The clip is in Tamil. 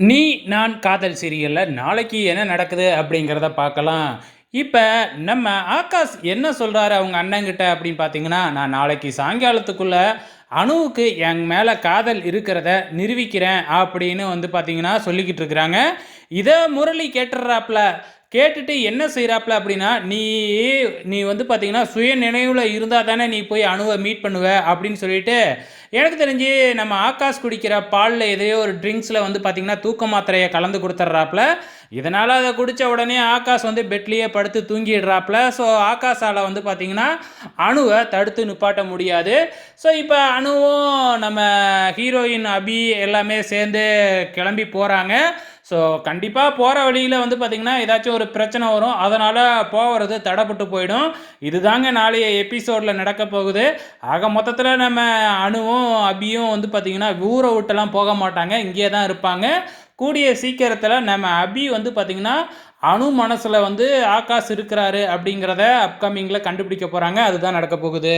நீ நான் காதல் சீரியலில் நாளைக்கு என்ன நடக்குது அப்படிங்கிறத பார்க்கலாம். இப்போ நம்ம ஆகாஷ் என்ன சொல்கிறாரு அவங்க அண்ணங்கிட்ட அப்படின்னு பார்த்தீங்கன்னா நான் நாளைக்கு சாயங்காலத்துக்குள்ளே அணுவுக்கு என் மேலே காதல் இருக்கிறத நிரூபிக்கிறேன் அப்படின்னு வந்து பார்த்தீங்கன்னா சொல்லிக்கிட்டு இருக்கிறாங்க. இதை முரளி கேட்டுடுறாப்புல. கேட்டுட்டு என்ன செய்கிறாப்புல அப்படின்னா நீ நீ வந்து பார்த்தீங்கன்னா சுய நினைவில் இருந்தால் தானே நீ போய் அணுவை மீட் பண்ணுவ அப்படின்னு சொல்லிட்டு எனக்கு தெரிஞ்சு நம்ம ஆகாஷ் குடிக்கிற பாலில் எதையோ ஒரு ட்ரிங்க்ஸில் வந்து பார்த்திங்கன்னா தூக்க மாத்திரையை கலந்து கொடுத்துட்றாப்புல இதனால் அதை குடித்த உடனே ஆகாஷ் வந்து பெட்லேயே படுத்து தூங்கிடுறாப்புல ஸோ ஆகாஷால் வந்து பார்த்திங்கன்னா அணுவை தடுத்து நிப்பாட்ட முடியாது. ஸோ இப்போ அணுவும் நம்ம ஹீரோயின் அபி எல்லாமே சேர்ந்து கிளம்பி போகிறாங்க ஸோ கண்டிப்பாக போகிற வழியில் வந்து பார்த்திங்கன்னா ஏதாச்சும் ஒரு பிரச்சனை வரும். அதனால் போகிறது தடைப்பட்டு போயிடும். இதுதாங்க நாளைய எபிசோடில் நடக்க போகுது. ஆக மொத்தத்தில் நம்ம அணுவும் அபியும் வந்து பார்த்திங்கன்னா ஊரை விட்டெல்லாம் போக மாட்டாங்க. இங்கே தான் இருப்பாங்க. கூடிய சீக்கிரத்தில் நம்ம அபி வந்து பார்த்திங்கன்னா அணு மனசில் வந்து ஆகாஷ் இருக்கிறாரு அப்படிங்கிறத அப்கமிங்கில் கண்டுபிடிக்க போகிறாங்க அதுதான் நடக்க போகுது.